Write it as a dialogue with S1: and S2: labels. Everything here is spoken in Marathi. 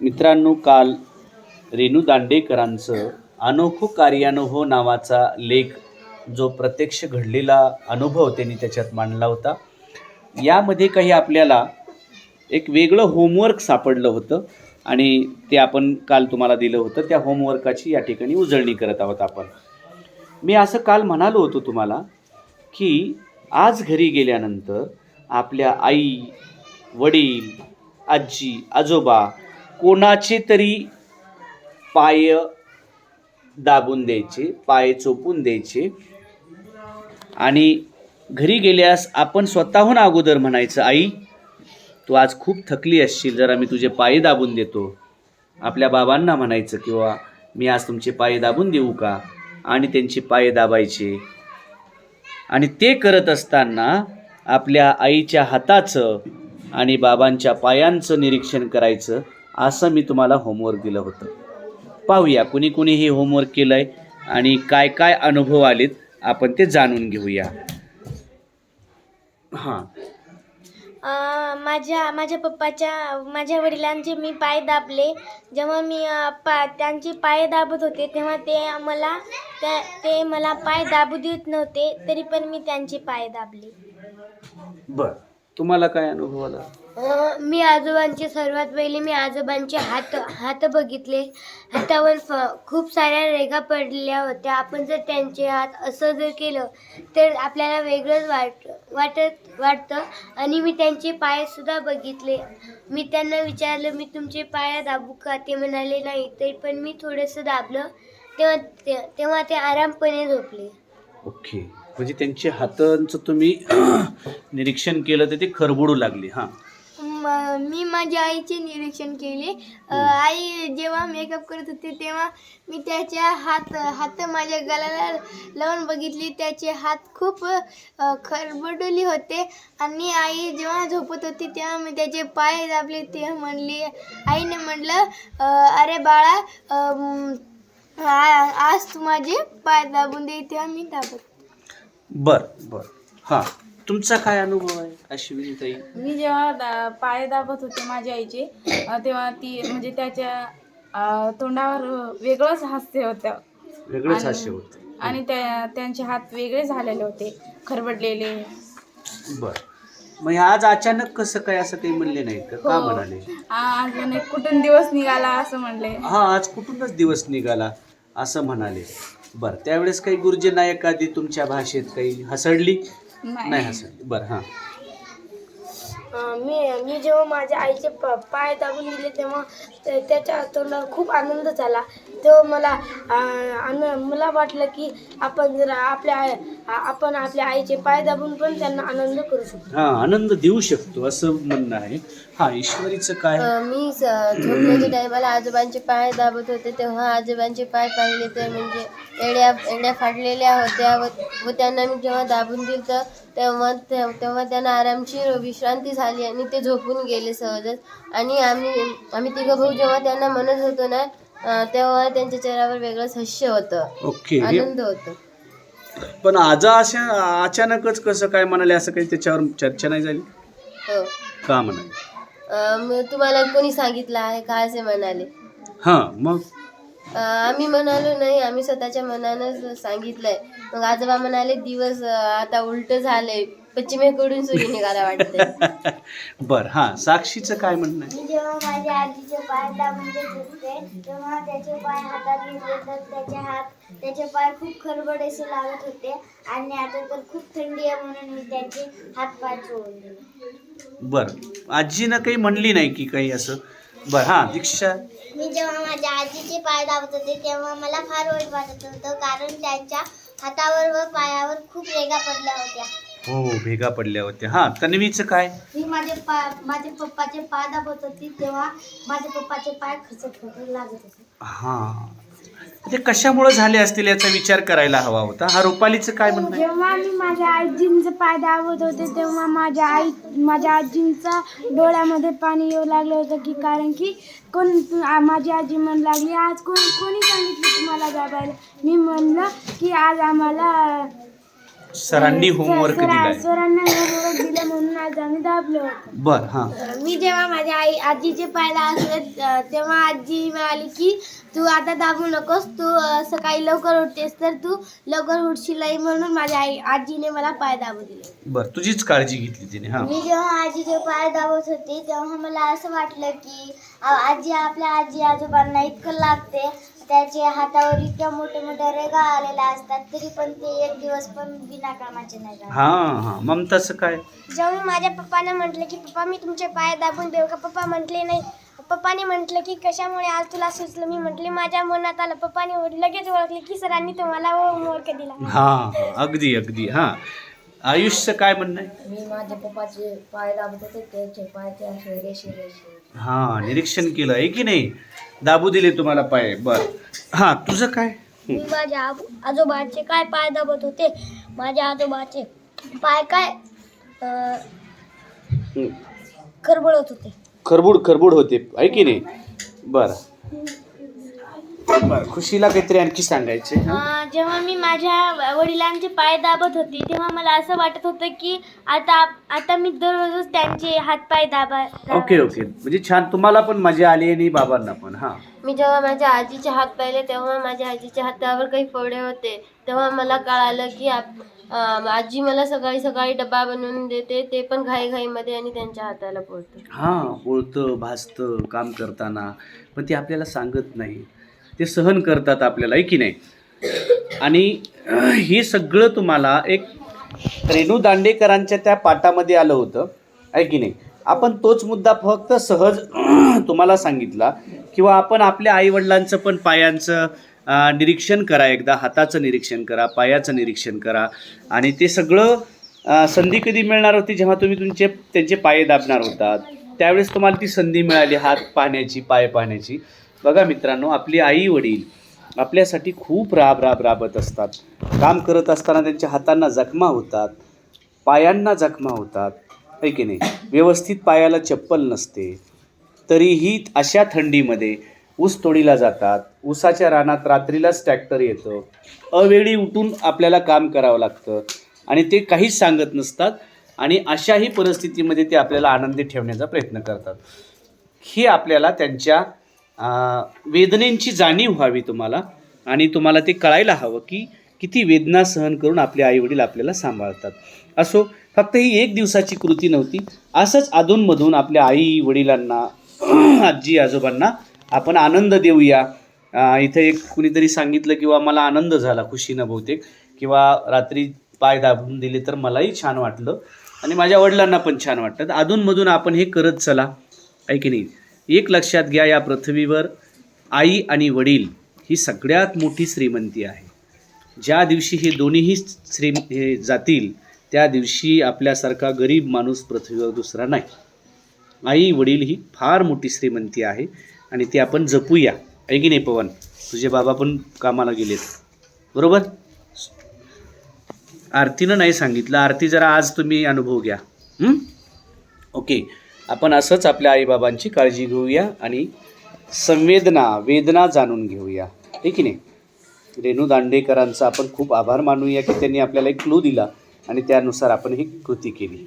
S1: मित्रांनो काल रेणू दांडेकरांचं अनोखो कार्यानुभव नावाचा लेख जो प्रत्यक्ष घडलेला अनुभव त्यांनी त्याच्यात मांडला होता. यामध्ये काही आपल्याला एक वेगळं होमवर्क सापडलं होतं आणि ते आपण काल तुम्हाला दिलं होतं. त्या होमवर्काची या ठिकाणी उजळणी करत आहोत आपण. मी असं काल म्हणालो होतो तुम्हाला की आज घरी गेल्यानंतर आपल्या आई वडील आजी आजोबा कोणाचे तरी पाय दाबून द्यायचे पाय चोपून द्यायचे. आणि घरी गेल्यास आपण स्वतःहून अगोदर म्हणायचं आई तू आज खूप थकली असशील जरा मी तुझे पाय दाबून देतो. आपल्या बाबांना म्हणायचं किंवा मी आज तुमचे पाय दाबून देऊ का? आणि त्यांचे पाय दाबायचे. आणि ते करत असताना आपल्या आईच्या हाताचं आणि बाबांच्या पायांचं निरीक्षण करायचं. असं मी तुम्हाला होमवर्क दिलं होतं. पाहूया कुणी कुणी हे होमवर्क केलं आहे आणि काय काय अनुभव आलेत आपण ते जाणून घेऊया. हां.
S2: माझ्या माझ्या पप्पाच्या माझ्या वडिलांचे मी पाय दाबले. जेव्हा मी पा त्यांचे पाय दाबत होते तेव्हा ते मला त्या ते मला पाय दाबू देत नव्हते तरी पण मी त्यांचे पाय दाबले.
S1: बर. तुम्हाला काय अनुभव आला?
S2: अ, मी आजोबांचे सर्वात पहिले मी आजोबांचे हात हात बघितले. हातावर फ खूप साऱ्या रेगा पडल्या होत्या. आपण जर त्यांचे हात असं जर केलं तर आपल्याला वेगळंच वाट वाटत वाटतं. आणि मी त्यांचे पायसुद्धा बघितले. मी त्यांना विचारलं मी तुमचे पाय दाबू का? ते म्हणाले नाही. तरी पण मी थोडंसं दाबलं तेव्हा ते तेव्हा ते आरामपणे झोपले.
S1: ओके. म्हणजे त्यांच्या हातांचं तुम्ही निरीक्षण केलं तर ते खरबडू लागले हां.
S2: म- मी माझ्या आईचे निरीक्षण केले. अ, आई जेव्हा मेकअप करत होती तेव्हा मी त्याच्या हात हात माझ्या गळ्याला लावून बघितली. त्याचे हात खूप अ, खरबडले होते. आणि आई जेव्हा झोपत होती तेव्हा मी त्याचे पाय दाबले. तेव्हा म्हणली आईने म्हटलं अ, अरे बाळा अम, आ- आज तू माझे पाय दाबून दे. तेव्हा मी दाबत.
S1: बर. बर. हां. तुमचा काय अनुभव आहे अश्विनी ताई?
S3: मी जेव्हा दा पाय दाबत होते माझ्या आईचे अ, तेव्हा ती म्हणजे त्याच्या अ, तोंडावर वेगळंच हास्य होतं.
S1: वेगळंच
S3: आणि-
S1: हास्य होतं.
S3: आणि त्या त्यांचे हात वेगळे झालेले होते खरबडलेले.
S1: बर. मग हे आज अचानक कसं काय असं काही म्हणले नाही का? का
S3: हो.
S1: म्हणाले?
S3: आ- अजून एक कुठून दिवस निघाला असं म्हणले.
S1: हा आज कुठूनच दिवस निघाला असं म्हणाले. बर त्यावेळेस काही गुरुजी नायक आधी तुमच्या भाषेत काही हसडली? नाही.
S3: नाही
S1: हसडली. बर हां.
S2: मी मी जेव्हा माझ्या आईचे प पाय दाबून दिले तेव्हा ते- त्याच्या तोंडावर खूप आनंद झाला. तेव्हा मला आन मला वाटलं की आपण जर आपल्या आपण आपल्या आईचे पाय दाबून पण त्यांना आनंद करू शकतो.
S1: हा आनंद देऊ शकतो असं म्हणणं आहे. हा ईश्वरीचं काय?
S4: मी झोपण्याच्या टायमाला आजोबांचे पाय दाबत होते. तेव्हा आजोबांचे पाय पाहिले तर म्हणजे एड्या एड्या फाटलेल्या होत्या व व त्यांना मी जेव्हा दाबून दिलं तर तेव्हा ते- तेव्हा त्यांना आरामशीर विश्रांती झाली आणि ते झोपून गेले सहजच. आणि आम्ही आम्ही तिघं भाऊ जेव्हा त्यांना म्हणत होतो ना तेव्हा त्यांच्या चेहऱ्यावर वेगळंच हास्य होतं.
S1: ओके हे
S4: आनंद होतो.
S1: पण आज अशा अचानकच कसं काय म्हणाले असं काही त्याच्यावर चर्चा नाही झाली?
S4: हो.
S1: का म्हणाले?
S4: अं, तुम्हाला कोणी सांगितलं आहे का असे म्हणाले?
S1: हां मग?
S4: अं, आम्ही म्हणालो नाही आम्ही स्वतःच्या मनानंच सांगितलंय. मग आजोबा म्हणाले दिवस अं, आता उलट झालंय. पश्चिमेकडून सूर्य निघाला वाटतंय
S1: बर हां साक्षीचं काय म्हणणं आहे?
S2: मी जेव्हा माझ्या आजीचे पाय दाबून होते तेव्हा त्याचे पाय हातात घेतले तर त्याचे हात त्याचे पाय खूप खरबडेसे लागत होते आणि आता तर खूप थंडी आहे म्हणून मी त्याचे हात पाय चोळून दिले.
S1: बर आजीनं काही म्हणली नाही की काही असं? बर हां दीक्षा.
S2: मी जेव्हा माझ्या आजीचे पाय दाबत होते तेव्हा मला फार वाईट वाटत होतं कारण त्यांच्या हातावर व पायावर खूप रेगा पडल्या होत्या.
S1: हो भेगा पडल्या होत्या. हां तन्वीचं काय?
S2: मी माझे पाय माझे पप्पाचे पाय दाबत होते तेव्हा माझे पप्पाचे पाय खचत होते लागत होते.
S1: हां. ते कशामुळे झाले असतील याचा विचार करायला हवा होता? हा रुपालीचं काय म्हणणं आहे?
S5: जेव्हा मी माझ्या आजींचं पाय दाबत होते तेव्हा माझ्या आई माझ्या आजींचा डोळ्यामध्ये पाणी येऊ लागलं होतं की कारण की कोण आ- माझी आजी म्हण लागली आज कोण कोणी सांगितलं तुम्हाला दाबायला? मी म्हणलं की आज आम्हाला
S1: सरांनी होमवर्क दिलाय.
S5: सरांना होमवर्क दिलं म्हणून आज आम्ही दाबलो. होतो
S1: बर हां.
S2: मी जेव्हा माझ्या आई आजीचे पाय दाबले अ, तेव्हा आजी म्हणाली की तू आता दाबू नकोस तू सकाळी लवकर उठतेस तर तू लवकर उठशील म्हणून माझ्या आई आजीने मला पाय दाबू दिले.
S1: बर तुझीच काळजी घेतली तिने हां.
S2: मी जेव्हा आजीचे पाय दाबत होते तेव्हा मला असं वाटलं की आजी आपल्या आजी आजोबांना इतकं लागते त्याचे हातावर इतक्या मोठे मोठे रेगा आलेल्या असतात तरी पण ते एक दिवस पण बिना कामाचे नाही.
S1: हां हां. ममताचं काय?
S2: जेव्हा मी माझ्या पप्पाला म्हटलं की पप्पा मी तुमचे पाय दाबून देऊ का? पप्पा म्हटले नाही. पप्पाने म्हटलं की कशामुळे आज तुला सुचलं? मी म्हटले माझ्या मनात आलं. पप्पाने लगेच ओळखले की सरांनी तुम्हाला होमवर्क दिला.
S1: हां हां. अगदी अगदी. हां. आयुष्य काय म्हणणं आहे?
S4: मी माझ्या पप्पाचे पाय दाबत होते त्याचे पाय ते असे रेषे रेषे
S1: हां निरीक्षण केलं. आहे की नाही? दाबू दिले तुम्हाला पाय. बर. हां तुझं काय?
S2: मी माझ्या आब- आजोबाचे काय पाय दाबत होते? माझ्या आजोबाचे पाय काय अं,
S1: हं.
S2: खरबळत होते.
S1: खरबूड खरबूड होते. आहे की नाही? बर. बर खुशीला काहीतरी आणखी सांगायचे हां?
S2: अं, जेव्हा मी माझ्या वडिलांचे पाय दाबत होते तेव्हा मला असं वाटत होतं की आता आता मी दररोजच त्यांचे हात पाय दाबा
S1: ओके ओके. म्हणजे छान तुम्हाला पण मजा आली आणि बाबांना पण हां.
S4: मी जेव्हा माझ्या आजीचे हात पाहिले तेव्हा माझ्या आजीच्या हातावर काही फोडे होते. तेव्हा मला कळालं की आप- अं, आजी मला सकाळी सकाळी डबा बनवून देते ते पण घाईघाईमध्ये आणि त्यांच्या हाताला पोळतं
S1: हां बोलतं भासतं काम करताना. पण ते आपल्याला सांगत नाही. ते सहन करतात आपल्याला आहे की नाही? आणि हे सगळं तुम्हाला एक रेणू दांडेकरांच्या त्या पाठामध्ये आलं होतं आहे की नाही? आपण तोच मुद्दा फक्त सहज तुम्हाला सांगितला किंवा आपण आपल्या आईवडिलांचं पण पायांचं निरीक्षण करा एकदा हाताचं निरीक्षण करा पायाचं निरीक्षण करा आणि ते सगळं संधी कधी मिळणार होती? जेव्हा तुम्ही तुमचे त्यांचे पाय दाबणार होतात त्यावेळेस तुम्हाला ती संधी मिळाली हात पाहण्याची पाय पाहण्याची बघा मित्रांनो आपली आई वडील आपल्यासाठी खूप राब राब राबत असतात. काम करत असताना त्यांच्या हातांना जखमा होतात पायांना जखमा होतात आहे की नाही? व्यवस्थित पायाला चप्पल नसते तरीही अशा थंडीमध्ये ऊस तोडीला जातात. ऊसाच्या रानात रात्रीलाच ट्रॅक्टर येतं. अवेळी उठून आपल्याला काम करावं लागतं आणि ते काहीच सांगत नसतात आणि अशाही परिस्थितीमध्ये ते आपल्याला आनंदी ठेवण्याचा प्रयत्न करतात. ही आपल्याला त्यांच्या वेदनेची जाणीव व्हावी तुम्हाला आणि तुम्हाला ते कळायला हवं की किती वेदना सहन करून आपले आईवडील आपल्याला सांभाळतात. असो फक्त ही एक दिवसाची कृती नव्हती. असंच अधूनमधून आपल्या आई वडिलांना आजी आजोबांना आपण आनंद देऊया. इथे एक कुणीतरी सांगितलं किंवा मला आनंद झाला खुशीनं बहुतेक. किंवा रात्री पाय दाबून दिले तर मलाही छान वाटलं. आणि माझ्या वडिलांना पण छान वाटतं. अधूनमधून आपण हे करत चला. आहे की नाही? एक लक्षात घ्या या पृथ्वीवर आई आणि वडील ही सगळ्यात मोठी श्रीमंती आहे. ज्या दिवशी हे दोन्हीही श्री हे जातील त्या दिवशी आपल्यासारखा गरीब माणूस पृथ्वीवर दुसरा नाही. आई वडील ही फार मोठी श्रीमंती आहे आणि ते आपण जपूया. आहे की नाही पवन? तुझे बाबा पण कामाला गेलेत. बरोबर? आरतीनं नाही सांगितलं. आरती जरा आज तुम्ही अनुभव घ्या. ओके. आपण असंच आपल्या आईबाबांची काळजी घेऊया आणि संवेदना वेदना जाणून घेऊया. ठीक की नाही? रेणू दांडेकरांचा आपण खूप आभार मानूया की त्यांनी आपल्याला एक क्लू दिला आणि त्यानुसार आपण ही कृती केली.